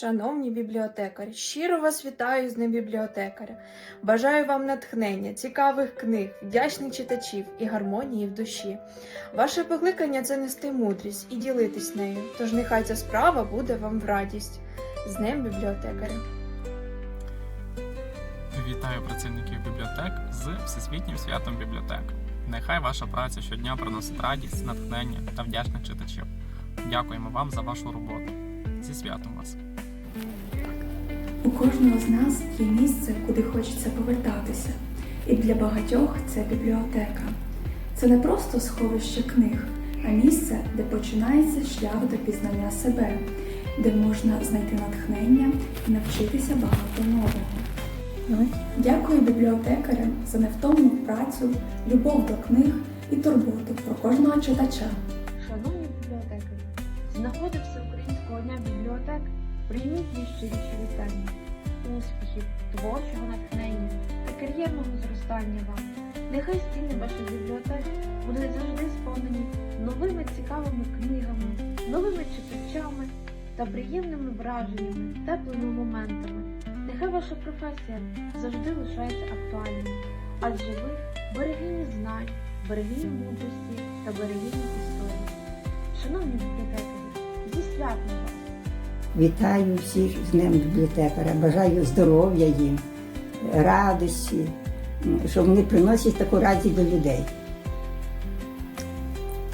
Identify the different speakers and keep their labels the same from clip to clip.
Speaker 1: Шановні бібліотекарі, щиро вас вітаю з Днем бібліотекаря. Бажаю вам натхнення, цікавих книг, вдячних читачів і гармонії в душі. Ваше покликання це нести мудрість і ділитись нею, тож нехай ця справа буде вам в радість. З Днем бібліотекаря.
Speaker 2: Вітаю працівників бібліотек з Всесвітнім святом бібліотек. Нехай ваша праця щодня приносить радість, натхнення та вдячних читачів. Дякуємо вам за вашу роботу. Зі святом вас!
Speaker 3: У кожного з нас є місце, куди хочеться повертатися. І для багатьох це бібліотека. Це не просто сховище книг, а місце, де починається шлях до пізнання себе, де можна знайти натхнення і навчитися багато нового. Дякую бібліотекарям за невтомну працю, любов до книг і турботу про кожного читача.
Speaker 4: Шановні бібліотекарі, з нагоди Всеукраїнського дня бібліотек прийміть найщиріші вітання, успіхів, творчого натхнення та кар'єрного зростання вам. Нехай стіни ваших бібліотек будуть завжди сповнені новими цікавими книгами, новими читачами та приємними враженнями, теплими моментами. Нехай ваша професія завжди лишається актуальною, адже ви берегині знань, берегині мудрості та берегині історії. Шановні бібліотекарі, зі святом вас!
Speaker 5: Вітаю всіх з Днем бібліотекаря, бажаю здоров'я їм, радості, що вони приносять таку радість до людей.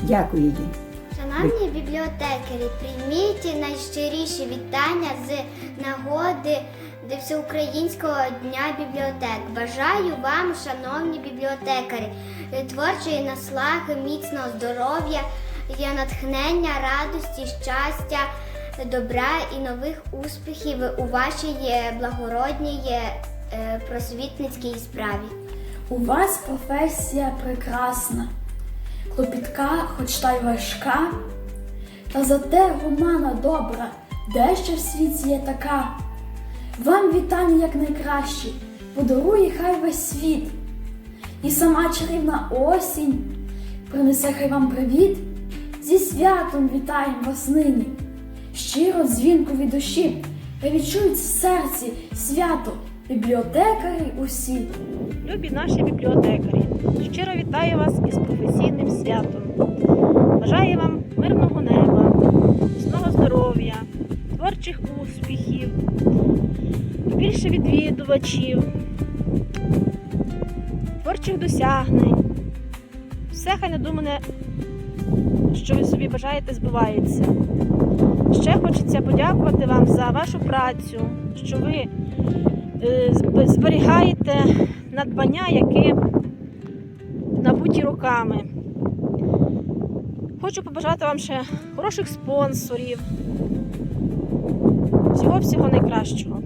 Speaker 5: Дякую їм.
Speaker 6: Шановні бібліотекарі, прийміть найщиріші вітання з нагоди Всеукраїнського дня бібліотек. Бажаю вам, шановні бібліотекарі, творчої наслаги, міцного здоров'я, натхнення, радості, щастя, добра і нових успіхів у вашій е, благородній е, просвітницькій справі.
Speaker 3: У вас професія прекрасна, клопітка, хоч та й важка, та зате гумана добра, де ще в світі є така. Вам вітання якнайкращі, подарує хай весь світ, і сама чарівна осінь принесе хай вам привіт. Зі святом вітаємо вас нині, щиро дзвінку від душі, та відчують в серці свято бібліотекарі усі.
Speaker 7: Любі наші бібліотекарі, щиро вітаю вас із професійним святом. Бажаю вам мирного неба, міцного здоров'я, творчих успіхів, більше відвідувачів, творчих досягнень. Все хай надумане, що ви собі бажаєте, збувається. Ще хочеться подякувати вам за вашу працю, що ви е, зберігаєте надбання, які набуті роками. Хочу побажати вам ще хороших спонсорів, всього всього найкращого.